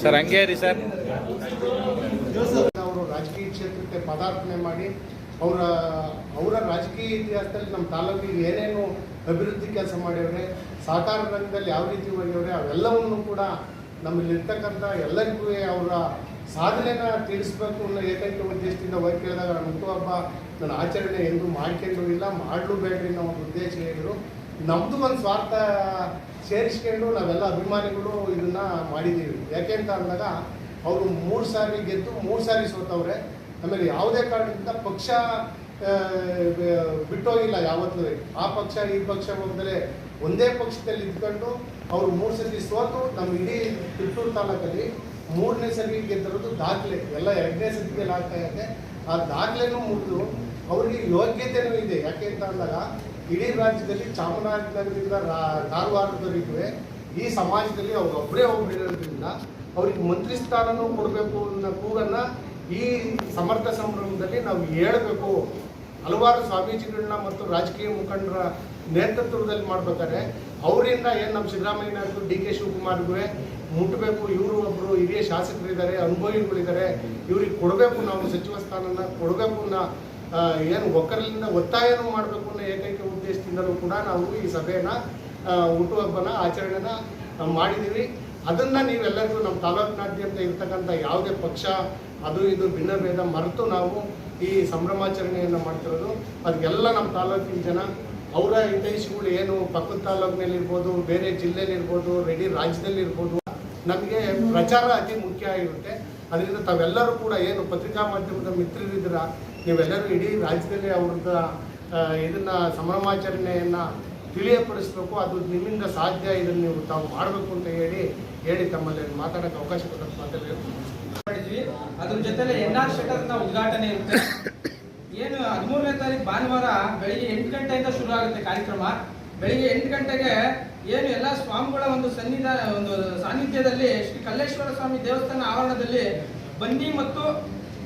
Sir ಹಂಗೆ ರೀ sir. ಅವರು ರಾಜಕೀಯ ಕ್ಷೇತ್ರಕ್ಕೆ ಪದಾರ್ಪಣೆ ಮಾಡಿ, ಅವರ ಅವರ ರಾಜಕೀಯ ಇತಿಹಾಸದಲ್ಲಿ ನಮ್ಮ ತಾಲೂಕಿಗೆ ಏನೇನು ಅಭಿವೃದ್ಧಿ ಕೆಲಸ ಮಾಡ್ಯವ್ರೆ ಸಹಕಾರ ರಂಗದಲ್ಲಿ ಯಾವ ರೀತಿ ಹೋಗ್ಯವ್ರೆ ಅವೆಲ್ಲವನ್ನು ಕೂಡ ನಮ್ಮಲ್ಲಿರ್ತಕ್ಕಂಥ ಎಲ್ಲರಿಗೂ ಅವರ ಸಾಧನೆನ ತಿಳಿಸ್ಬೇಕು ಅನ್ನೋ ಏಕೈಕ ಉದ್ದೇಶದಿಂದ ಹೋಗಿ ಕೇಳಿದಾಗ ನಾನು ಹುಟ್ಟುಹಬ್ಬ ನನ್ನ ಆಚರಣೆ ಎಂದು ಮಾಡ್ಕೊಂಡು ಇಲ್ಲ, ಮಾಡಲು ಬೇಡ್ರಿ ಅನ್ನೋ ಒಂದು ಉದ್ದೇಶ ಹೇಳಿದ್ರು. ನಮ್ಮದು ಒಂದು ಸ್ವಾರ್ಥ ಸೇರಿಸ್ಕೊಂಡು ನಾವೆಲ್ಲ ಅಭಿಮಾನಿಗಳು ಇದನ್ನು ಮಾಡಿದ್ದೀವಿ. ಯಾಕೆ ಅಂತ ಅಂದಾಗ, ಅವರು ಮೂರು ಸಾರಿ ಗೆದ್ದು ಮೂರು ಸಾರಿ ಸೋತವ್ರೆ. ಆಮೇಲೆ ಯಾವುದೇ ಕಾರಣದಿಂದ ಪಕ್ಷ ಬಿಟ್ಟೋಗಿಲ್ಲ ಯಾವತ್ತೂ. ಆ ಪಕ್ಷ, ಈ ಪಕ್ಷ ಹೋಗದಲೆ ಒಂದೇ ಪಕ್ಷದಲ್ಲಿ ಇದ್ಕೊಂಡು ಅವರು ಮೂರು ಸತಿ ಸೋತು ನಮ್ಮ ಇಡೀ ತಿರುಪೂರು ತಾಲೂಕಲ್ಲಿ ಮೂರನೇ ಸರಿ ಗೆದ್ದಿರೋದು ದಾಖಲೆ. ಎಲ್ಲ ಎರಡನೇ ಸತಿಗೆ ಆಗ್ತಾ ಆಗುತ್ತೆ. ಆ ದಾಖಲೆನೂ ಮುಗಿದು ಅವರಿಗೆ ಯೋಗ್ಯತೆನೂ ಇದೆ. ಯಾಕೆ ಅಂತ ಅಂದಾಗ, ಇಡೀ ರಾಜ್ಯದಲ್ಲಿ ಚಾಮರಾಜನಗರದಿಂದ ಕಾರವಾರದವರೆಗೂ ಈ ಸಮಾಜದಲ್ಲಿ ಅವ್ರೊಬ್ಬರೇ ಒಬ್ಬರೇ ಅವ್ರಿಗೆ ಮಂತ್ರಿ ಸ್ಥಾನನೂ ಕೊಡಬೇಕು ಅನ್ನೋ ಕೂಗನ್ನು ಈ ಸಮರ್ಥ ಸಂಭ್ರಮದಲ್ಲಿ ನಾವು ಹೇಳಬೇಕು. ಹಲವಾರು ಸ್ವಾಮೀಜಿಗಳನ್ನ ಮತ್ತು ರಾಜಕೀಯ ಮುಖಂಡರ ನೇತೃತ್ವದಲ್ಲಿ ಮಾಡ್ಬೇಕಾದ್ರೆ, ಅವರಿಂದ ಏನು ನಮ್ಮ ಸಿದ್ದರಾಮಯ್ಯನವ್ರಿಗೂ, ಡಿ ಕೆ ಶಿವಕುಮಾರ್ಗೂ ಮುಟ್ಟಬೇಕು ಇವರು ಒಬ್ಬರು ಹಿರಿಯ ಶಾಸಕರಿದ್ದಾರೆ, ಅನುಭವಿಗಳಿದ್ದಾರೆ, ಇವ್ರಿಗೆ ಕೊಡಬೇಕು ನಾವು ಸಚಿವ ಸ್ಥಾನನ, ಕೊಡಬೇಕು ಏನು ಒಕ್ಕರಲ್ಲಿಂದ ಒತ್ತಾಯನೂ ಮಾಡಬೇಕು ಅನ್ನೋ ಏಕೈಕ ಉದ್ದೇಶದಿಂದಲೂ ಕೂಡ ನಾವು ಈ ಸಭೆಯನ್ನ ಹುಟ್ಟುಹಬ್ಬನ ಆಚರಣೆನ ನಾವು ಮಾಡಿದ್ದೀವಿ. ಅದನ್ನ ನೀವೆಲ್ಲರಿಗೂ ನಮ್ಮ ತಾಲೂಕಿನಾದ್ಯಂತ ಇರ್ತಕ್ಕಂಥ ಯಾವುದೇ ಪಕ್ಷ, ಅದು ಇದು ಭಿನ್ನ ಭೇದ ಮರೆತು ನಾವು ಈ ಸಂಭ್ರಮಾಚರಣೆಯನ್ನು ಮಾಡ್ತಿರೋದು. ಅದಕ್ಕೆಲ್ಲ ನಮ್ಮ ತಾಲೂಕಿನ ಜನ, ಅವರ ಹಿತೈಷಿಗಳು ಏನು ಪಕ್ಕದ ತಾಲೂಕಿನಲ್ಲಿರ್ಬೋದು, ಬೇರೆ ಜಿಲ್ಲೆಯಲ್ಲಿರ್ಬೋದು, ರೆಡಿ ರಾಜ್ಯದಲ್ಲಿ ಇರ್ಬೋದು ನಮಗೆ ಪ್ರಚಾರ ಅತಿ ಮುಖ್ಯ ಆಗಿರುತ್ತೆ. ಅದರಿಂದ ತಾವೆಲ್ಲರೂ ಕೂಡ ಏನು ಪತ್ರಿಕಾ ಮಾಧ್ಯಮದ ಮಿತ್ರರಿದ್ದೀರ, ನೀವೆಲ್ಲರೂ ಇಡೀ ರಾಜ್ಯದಲ್ಲಿ ಅವ್ರದ್ದು ಇದನ್ನು ಸಂಭ್ರಮಾಚರಣೆಯನ್ನ ತಿಳಿಯಪಡಿಸ್ಬೇಕು, ಅದು ನಿಮ್ಮಿಂದ ಸಾಧ್ಯ, ಇದನ್ನು ನೀವು ತಾವು ಮಾಡಬೇಕು ಅಂತ ಹೇಳಿ ಹೇಳಿ ತಮ್ಮಲ್ಲಿ ಮಾತಾಡೋಕ್ಕೆ ಅವಕಾಶ ಕೊಟ್ಟಂತ ಮಾತಾಡಬೇಕು ಅದ್ರ ಜೊತೆಲೆ ಎನ್ ಆರ್ ಶಟರ್ನ ಉದ್ಘಾಟನೆ ಇರುತ್ತೆ. ಏನು ಹದಿಮೂರನೇ ತಾರೀಕು ಭಾನುವಾರ ಬೆಳಿಗ್ಗೆ ಎಂಟು ಗಂಟೆಯಿಂದ ಶುರು ಆಗುತ್ತೆ ಕಾರ್ಯಕ್ರಮ. ಬೆಳಿಗ್ಗೆ ಎಂಟು ಗಂಟೆಗೆ ಏನು ಎಲ್ಲ ಸ್ವಾಮಿಗಳ ಒಂದು ಸನ್ನಿಧಾನ ಒಂದು ಸಾನ್ನಿಧ್ಯದಲ್ಲಿ ಶ್ರೀ ಕಲ್ಲೇಶ್ವರ ಸ್ವಾಮಿ ದೇವಸ್ಥಾನ ಆವರಣದಲ್ಲಿ ಬನ್ನಿ ಮತ್ತು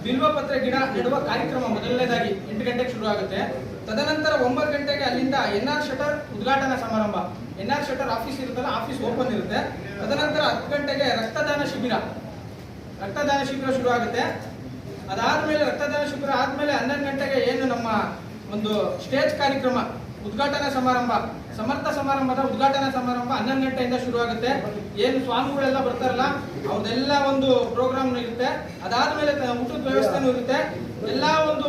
ಬಿಲ್ವಪತ್ರೆ ಗಿಡ ನೆಡುವ ಕಾರ್ಯಕ್ರಮ ಮೊದಲನೇದಾಗಿ ಎಂಟು ಗಂಟೆಗೆ ಶುರು ಆಗುತ್ತೆ. ತದನಂತರ ಒಂಬತ್ತು ಗಂಟೆಗೆ ಅಲ್ಲಿಂದ ಎನ್ ಆರ್ ಶಟರ್ ಉದ್ಘಾಟನಾ ಸಮಾರಂಭ. ಎನ್ ಆರ್ ಶಟರ್ ಆಫೀಸ್ ಇರುತ್ತಲ್ಲ, ಆಫೀಸ್ ಓಪನ್ ಇರುತ್ತೆ. ತದನಂತರ ಹತ್ತು ಗಂಟೆಗೆ ರಕ್ತದಾನ ಶಿಬಿರ. ರಕ್ತದಾನ ಶಿಬಿರ ಶುರು ಆಗುತ್ತೆ. ಅದಾದ್ಮೇಲೆ ರಕ್ತದಾನ ಶಿಬಿರ ಆದ್ಮೇಲೆ ಹನ್ನೊಂದು ಗಂಟೆಗೆ ಏನು ನಮ್ಮ ಒಂದು ಸ್ಟೇಜ್ ಕಾರ್ಯಕ್ರಮ, ಉದ್ಘಾಟನಾ ಸಮಾರಂಭ. ಸಮರ್ಥ ಸಮಾರಂಭದ ಉದ್ಘಾಟನಾ ಸಮಾರಂಭ ಹನ್ನೊಂದು ಗಂಟೆಯಿಂದ ಶುರು ಆಗುತ್ತೆ ಏನು ಸ್ವಾಮಿಗಳೆಲ್ಲ ಬರ್ತಾರಲ್ಲ ಅವ್ರದೆಲ್ಲ ಒಂದು ಪ್ರೋಗ್ರಾಮ್ ಇರುತ್ತೆ. ಅದಾದ್ಮೇಲೆ ಮೇಲೆ ಊಟದ ವ್ಯವಸ್ಥೆನೂ ಇರುತ್ತೆ. ಎಲ್ಲ ಒಂದು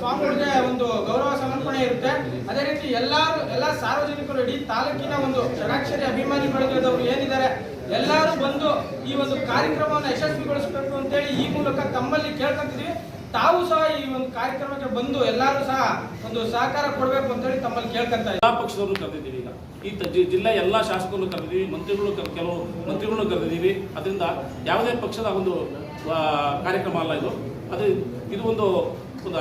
ಸ್ವಾಮಿಗಳಿಗೆ ಒಂದು ಗೌರವ ಸಮರ್ಪಣೆ ಇರುತ್ತೆ. ಅದೇ ರೀತಿ ಎಲ್ಲಾರು, ಎಲ್ಲ ಸಾರ್ವಜನಿಕರು ಇಡೀ ತಾಲೂಕಿನ ಒಂದು ಷಡಾಕ್ಷರಿ ಅಭಿಮಾನಿ ಬಳಗದವರು ಏನಿದ್ದಾರೆ, ಎಲ್ಲರೂ ಬಂದು ಈ ಒಂದು ಕಾರ್ಯಕ್ರಮವನ್ನು ಯಶಸ್ವಿಗೊಳಿಸಬೇಕು ಅಂತೇಳಿ ಈ ಮೂಲಕ ತಮ್ಮಲ್ಲಿ ಕೇಳ್ಕೊಂತಿದ್ವಿ. ತಾವು ಸಹ ಈ ಒಂದು ಕಾರ್ಯಕ್ರಮಕ್ಕೆ ಬಂದು ಎಲ್ಲರೂ ಸಹ ಒಂದು ಸಹಕಾರ ಕೊಡಬೇಕು ಅಂತೇಳಿ ತಮ್ಮಲ್ಲಿ ಕೇಳ್ಕೊಂತ ಎಲ್ಲ ಪಕ್ಷದವ್ರನ್ನು ಕರೆದಿದ್ದೀವಿ ಈಗ. ಈ ಜಿಲ್ಲೆ ಎಲ್ಲ ಶಾಸಕರನ್ನು ಕರೆದಿದ್ದೀವಿ ಮಂತ್ರಿಗಳು ಕೆಲವು ಮಂತ್ರಿಗಳನ್ನು ಕರೆದಿದ್ದೀವಿ. ಅದರಿಂದ ಯಾವುದೇ ಪಕ್ಷದ ಒಂದು ಕಾರ್ಯಕ್ರಮ ಅಲ್ಲ ಇದು. ಅದು, ಇದು ಒಂದು ಒಂದು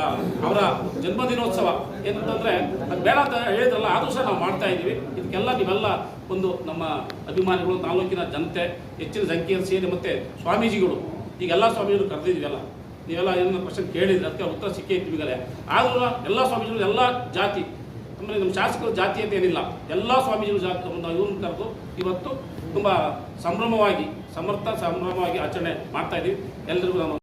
ಅವರ ಜನ್ಮದಿನೋತ್ಸವ. ಏನಂತಂದ್ರೆ, ಅದು ಬೇಡ ಅಂತ ಹೇಳಿದ್ರಲ್ಲ, ಆದರೂ ಸಹ ನಾವು ಮಾಡ್ತಾ ಇದ್ದೀವಿ. ಇದಕ್ಕೆಲ್ಲ ನೀವೆಲ್ಲ ಒಂದು ನಮ್ಮ ಅಭಿಮಾನಿಗಳು, ತಾಲೂಕಿನ ಜನತೆ, ಹೆಚ್ಚಿನ ಸಂಖ್ಯೆಯಲ್ಲಿ ಸೇರಿ ಮತ್ತೆ ಸ್ವಾಮೀಜಿಗಳು, ಈಗೆಲ್ಲ ಸ್ವಾಮೀಜಿಗಳು ಕರೆದಿದ್ದೀವಲ್ಲ, ನೀವೆಲ್ಲ ಏನೋ ಕ್ವಶನ್ ಕೇಳಿದ್ರೆ ಅದಕ್ಕೆ ಉತ್ತರ ಸಿಕ್ಕೇ ಇತ್ತು ಈಗಲೇ. ಆದರೂ ಎಲ್ಲ ಸ್ವಾಮೀಜಿಗಳು, ಎಲ್ಲ ಜಾತಿ ಆಮೇಲೆ ನಮ್ಮ ಶಾಸಕರು ಜಾತೀಯತೆ ಏನಿಲ್ಲ. ಎಲ್ಲ ಸ್ವಾಮೀಜಿಗಳು ಜಾತಿ ಇವ್ರನ್ನ ಕರೆದು ಇವತ್ತು ತುಂಬ ಸಂಭ್ರಮವಾಗಿ, ಸಮರ್ಥ ಸಂಭ್ರಮವಾಗಿ ಆಚರಣೆ ಮಾಡ್ತಾ ಇದ್ದೀವಿ ಎಲ್ಲರಿಗೂ ನಾನು